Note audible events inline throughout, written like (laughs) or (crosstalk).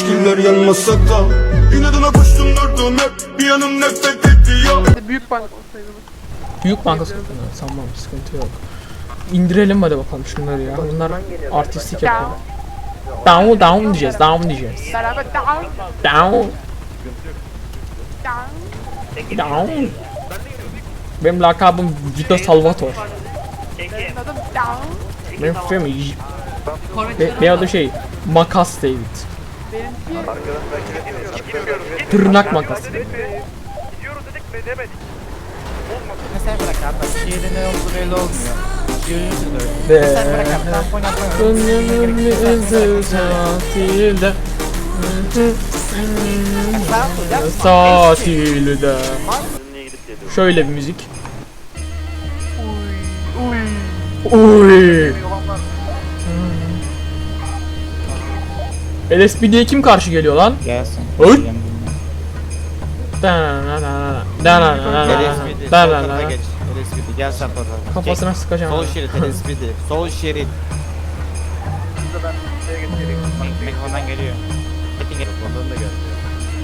İçkiler yanmasa da İnadına koştum durdum hep Bir yanım nefret etti ya Büyük bank olsaydı. Büyük banka satın sanmam sıkıntı yok. İndirelim hadi bakalım şunları ya. Bunlar artistik yapıyor. Down down diyeceğiz, down diyeceğiz. Beraber down Down, down. down. Benim lakabım Vito Salvatore. Benim adım down. Benim filmi Be benim adım şey Makas David. Tırnak makası. Gidiyoruz dedik mi demedik. Mesela bırak abi bak şiirin ne olduğu belli olmuyor. Yürüyünsün öyle. Be. Mesela bırak abi tampon yapmayı Gönlümün üzül tatilde. Tatilde. Şöyle bir müzik. Uy. LSPD'ye kim karşı geliyor lan? Gelsin. Oy. LSPD. Sol tarafa geç. LSPD gel sen tarafa. Kafasına sıkacağım. Sol şerit LSPD. Sol şerit. Mikrofondan geliyor. Mikrofondan da gel.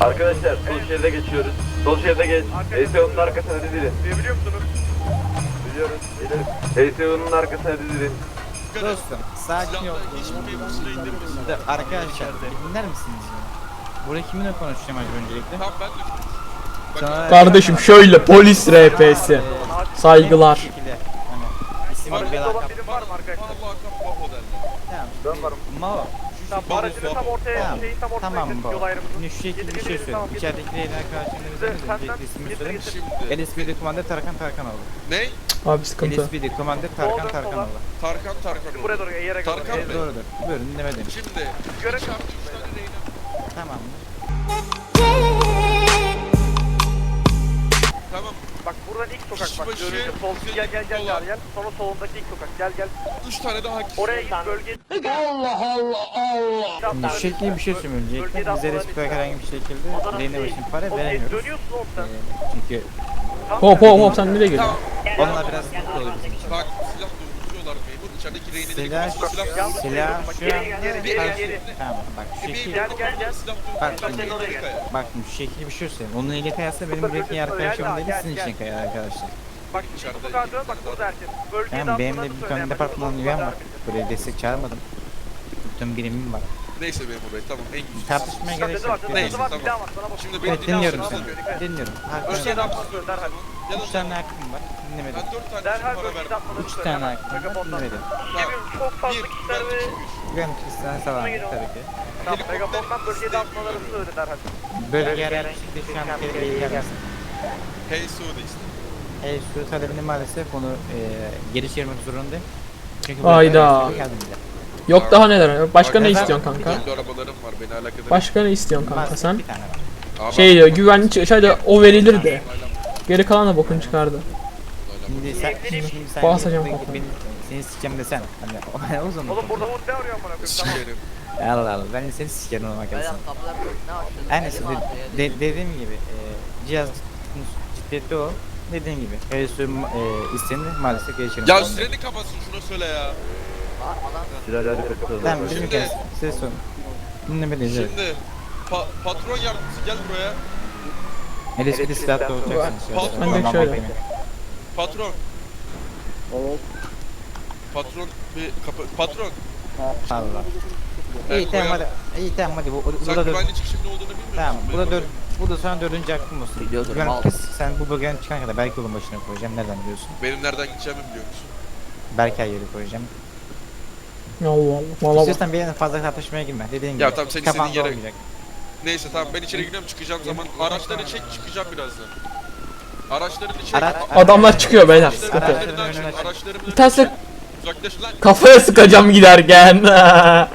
Arkadaşlar sol şeride geçiyoruz. Sol şeride geç. ESO'nun arkasına dizilin. Diyebiliyor musunuz? Biliyoruz. ESO'nun arkasına dizilin. Dostum sakin ol. Şimdi Arkadaşlar dinler misiniz? ya? Buraya kiminle konuşacağım acaba öncelikle? Sonra- Kardeşim şöyle polis RP'si. Ee, Saygılar. bu şekilde, Hani isim bir Aranızda olan birim var mı arkadaşlar? Tamam. Ben varım. Mao. Tamam, bu aracını tam ortaya, Tamam. şeyin tam ortaya Tamam yol ayrımını. Şu şekilde bir şey söyleyeyim. İçerideki öncelikle senden ismini söyleyeyim. getir. LSPD Commander Tarkan Tarkanoğlu. Ne? Abi sıkıntı. LSPD Commander Tarkan Soldan Tarkanoğlu. Tarkan Tarkan Buraya doğru yere. Tarkan Bey. Doğrudur. Buyurun dinlemedim. Şimdi Görev çarpı üç tane reyna. Tamam. Sokak bak Kişi başı sol gel gel gel dolar. gel gel sonra solundaki ilk sokak gel gel Üç tane daha kişi. oraya git bölge Şimdi şu şekilde bir şey söyleyeyim öncelikle. Biz LSPD herhangi bir şekilde Leyne başın para veremiyoruz. dönüyorsun sen Ee, Çünkü Hop hop hop sen nereye geliyorsun? Tamam. onlar biraz sıkıntı olur bizim için. Bak İçerideki reyneleri Silah, silah silah, silah şu an geri, geri, geri. Tamam bak şu şekil. gel gel gel Silah Bak şimdi, Oraya gel. bak şimdi şu şekilde bir şey söyleyeyim. Onun ile kıyasla benim buradaki arkadaşım değil sizin için kaya arkadaşlar. bak ilk sokağa dön bak burada herkes bölgeye Yani benim de bir tane departmandan üyem var. Buraya destek çağırmadım. Bütün birimim var. Neyse memur bey tamam en güzel. Tartışmaya gerek yok. Neyse, var tamam. bir daha var sana bak Şimdi beni Evet dinliyorum seni. Dinliyorum. Ha, Önce ne yapmasın derhal Üç tane hakkım var. Dinlemedim. Ben tane derhal para bölgeye verdim. atmaları Üç söyle tane hakkım var. Dinlemedim. Çok Bir, fazla kişiler ve. Ben Hristiyan Salam tabii ki. Tamam Megafondan bölgeye dağıtmaları söyle derhal Bölge yer şekilde şu an tehlikeli gelmesin. Hey Suudi işte. El su talebini maalesef onu e, geri çevirmek zorundayım. Çünkü Hayda. geldim bile. Yok daha neler? Başka ne istiyorsun kanka? Kendi arabalarım var beni alakadar. Başka ne istiyorsun kanka Maalesef sen? bir tane var. Ama- Şey diyor güvenli çıkış hadi o verilir de. Geri kalan da bokun çıkardı. Şimdi sen, şimdi sen Basacağım kafana. beni, seni sikeceğim desen. Hani (laughs) o zaman. Oğlum burada hund ne arıyor amına koyayım tamam Sikerim. Allah Allah ben seni sikerim ona bakarsan. Aynen işte de, de, dediğim gibi e, cihaz ciddiyeti o. Dediğim gibi el su e, istendi maalesef geri çevirmek Ya zorundayım. süreni kapatsın şuna söyle ya. Kapatalım. Tamam bizim Şimdi- kez size sorun. Dinlemeliyiz evet. Şimdi pa- patron yardımcısı gel buraya. LSP'de silahla olacaksınız. Patron. Ben de şöyle. Patron. Patron bir kapa patron. Allah. Evet, İyi tamam hadi. İyi tamam hadi. Bu, bu, Sen bu da dört. güvenli çıkışın ne olduğunu bilmiyor Tamam musun? bu da dört. Bu da sana dördüncü hakkım olsun. Biliyordur, Güven mal. kız sen bu bölgeden çıkana kadar belki yolun başına koyacağım. Nereden biliyorsun? Benim nereden gideceğimi biliyor musun? Belki her yere koyacağım. Allah Allah. Valla bak. İstiyorsan bir yerden fazla tartışmaya girme. Dediğin gibi. Ya tamam, sen kafanda istediğin yere- olmayacak. Neyse tamam ben içeri gidiyorum çıkacağım zaman araçları çek çıkacağım birazdan. Araçlarını çek. Araç- Adamlar çıkıyor beyler sıkıntı. Araçlarını açın. Araçlarını Bir tanesi lan. kafaya sıkacağım giderken. Ama.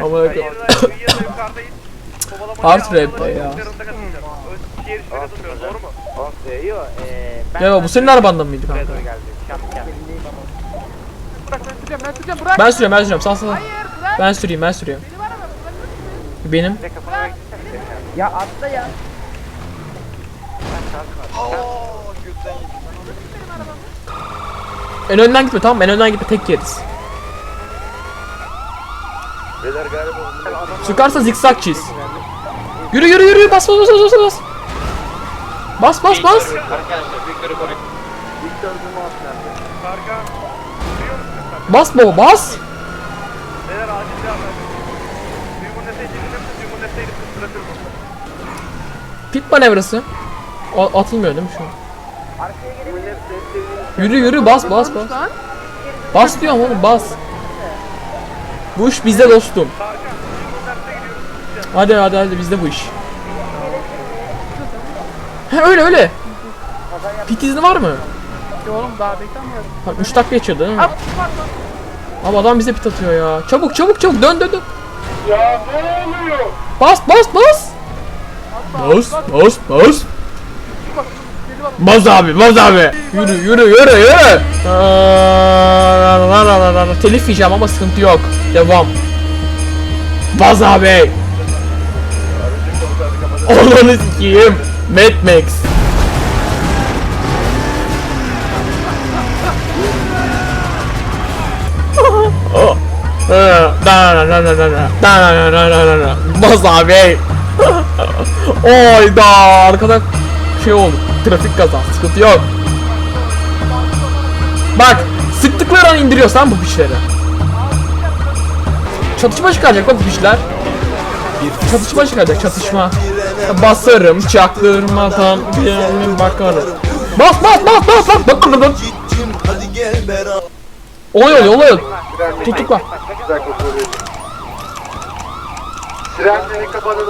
Kovalamaca Hard rap be ya. doğru mu? Yok eee ya bu senin arabandan mıydı kanka? geldi. Şam ben sürüyorum ben sürüyorum sağ sağ. Ben süreyim ben sürüyorum. Benim arabam. bırak. Benim. En önden gitme tamam en önden gitme tek yeriz. Beyler galiba. Çıkarsa zikzak çiz. Yürü yürü yürü bas bas bas bas bas. Bas bas bas. Arkadaşlar Victor'ı koruyun. Victor bunu at nerede? Tarkan. Duyuyor musun? Tarkan? Bas baba bas. Beyler acil yardım. Duygun deseydi dinlemsin. Duygun deseydi kıstırabilir bu. Pit manevrası. A- atılmıyor değil mi şu an? Yürü yürü bas bas bas. Bas diyorum oğlum bas. Bu iş bizde dostum. Hadi hadi hadi bizde bu iş. He öyle öyle. Pit izni var mı? Ya Oğlum daha beklemiyorum. Ha, 3 dakika geçiyordu değil mi? Abi adam bize pit atıyor ya. Çabuk çabuk çabuk dön dön dön. Ya ne oluyor? Bas bas bas. Bas bas bas. Boz abi, boz abi. Yürü, yürü, yürü, yürü. Telif yiyeceğim ama sıkıntı yok. Devam. Boz abi. Olanı sikiyim. Mad Max. Boz abi. Oyda arkada şey oldu. Trafik kaza. Sıkıntı yok. Bak sıktıkları an indiriyorsan bu pişleri. Çatışma çıkaracak bak bu pişler. Çatışma çıkacak çatışma. Basarım çaktırmadan bir bakarım. Bas bas bas bas bas bak bak bak. Olay oluyor olay oluyor. Tutukla.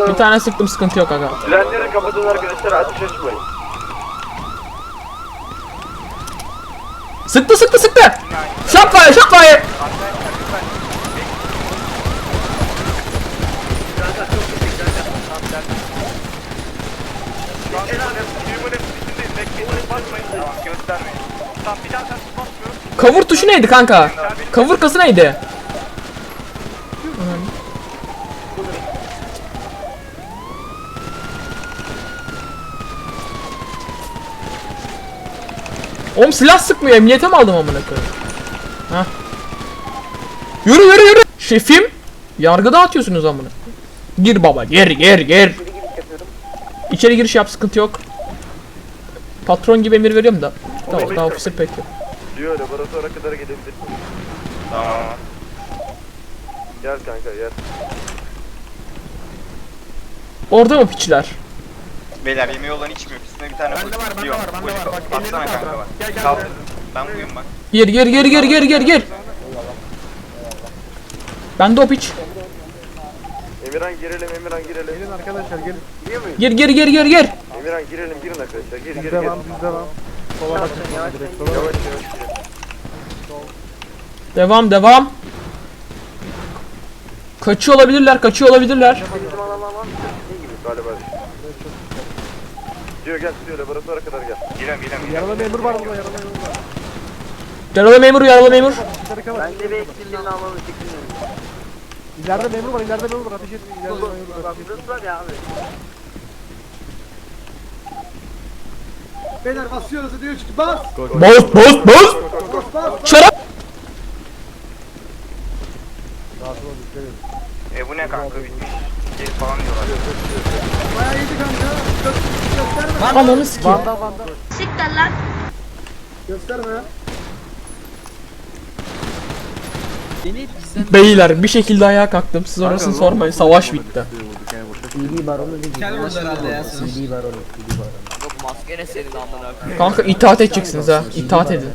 Bir tane sıktım sıkıntı yok aga. Sirenleri kapatın arkadaşlar ateş açmayın. Sıktı sıktı sıktı. Shotfire shotfire. Kavur tuşu neydi kanka? Kavur kası neydi? Oğlum silah sıkmıyor emniyete mi aldım amına koyayım? Hah. Yürü yürü yürü. Şefim. Yargı dağıtıyorsunuz amına. Gir baba gir gir gir. İçeri giriş yap sıkıntı yok. Patron gibi emir veriyorum da. Tamam daha ofise pek yok. Diyor laboratuvara kadar gidebilirsin. Tamam. Gel kanka gel. Orada mı piçler? Beyler yemeği olan içmiyor. Üstüne bir tane Bende var, bende yok. var, bende var. Bak, Baksana ellerim kanka var. bak. Gel, gel, gel. Ben buyum bak. Gir gir gir gir gir gir gir. Ben de o piç. Emirhan girelim Emirhan girelim. Gelin arkadaşlar gelin. Gir gir gir gir gir. Emirhan girelim girin arkadaşlar gir gir gir. Devam biz devam. Sola bakın. Direkt sola Yavaş bakın. yavaş girin. Devam devam. Kaçıyor olabilirler, kaçıyor olabilirler. Galiba. Diyor gel diyor laboratuvara kadar gel. Geliyorum geliyorum. Yaralı memur var burada yaralı memur var. Yaralı memur, yaralı memur. Ben de bir eksildiğini almamı İleride memur var ileride memur var ateş etmeyin ileride memur var. Beyler basıyoruz diyor çünkü bas Bas bas bas. Şarap. E bu ne kanka bitmiş. Geri falan diyorlar. Bayağı iyiydi kanka Gösterme Ananı sikeyim. Vanda vanda. Gösterme Beyler bir şekilde ayağa kalktım. Siz orasını sormayın. Savaş bitti. Maske ne senin amına koyayım? Kanka itaat edeceksiniz ha. İtaat edin.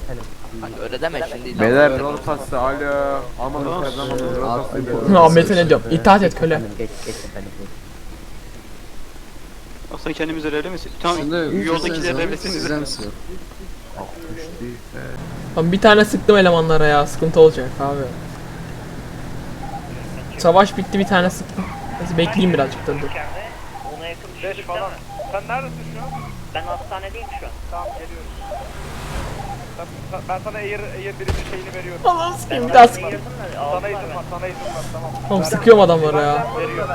Hani öyle deme şimdi. Beyler rol pası alo. Almadım kazanmadım rol pası. Ahmet'e ne diyorum? İtaat et köle. Aslında kendimiz öyle misin? Tamam yoldakileri evlesiniz. Lan bir tane sıktım elemanlara ya. Sıkıntı olacak abi. Savaş bitti bir tane sıktım. Neyse bekleyeyim birazcık da dur. Ona yakın bir şey falan. Sen neredesin şu an? Ben hastanedeyim şu an. Tamam geliyoruz. Ben, ben sana Air, Air birinci şeyini veriyorum. Allah'ım sikeyim bir daha sık. Sana izin var, sana izin var tamam. Oğlum sıkıyorum adamlara ya. Veriyorum.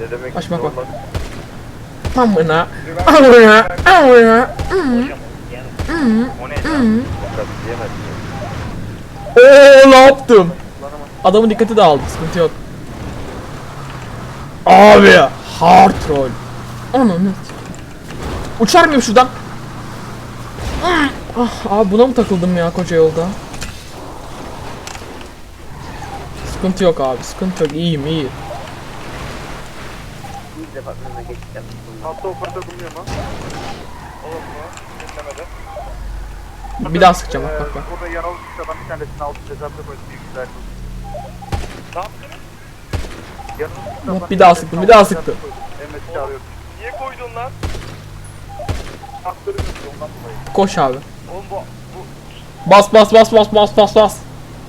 Ne demek? Aç bak bak. Amına. Amına. Amına. O ne? Fakat diyemezsin. Oo ne yaptım? Adamın dikkati dağıldı. Sıkıntı yok. Abi hard roll. Ananı. Uçar mıyım şuradan? Ah, abi buna mı takıldım ya koca yolda? Sıkıntı yok abi, sıkıntı yok. İyiyim, iyi. Hatta operatör bulunuyor mu? Bir daha sıkacağım bak bak bak. Orada yaralı düştü adam bir tanesini aldı cezasını koydu. Büyük güzel. Ne? Yaralı adam Bir daha sıktım, bir daha sıktım. Niye koydun lan? Koş abi. Oğlum bu Bas bas bas bas bas bas bas.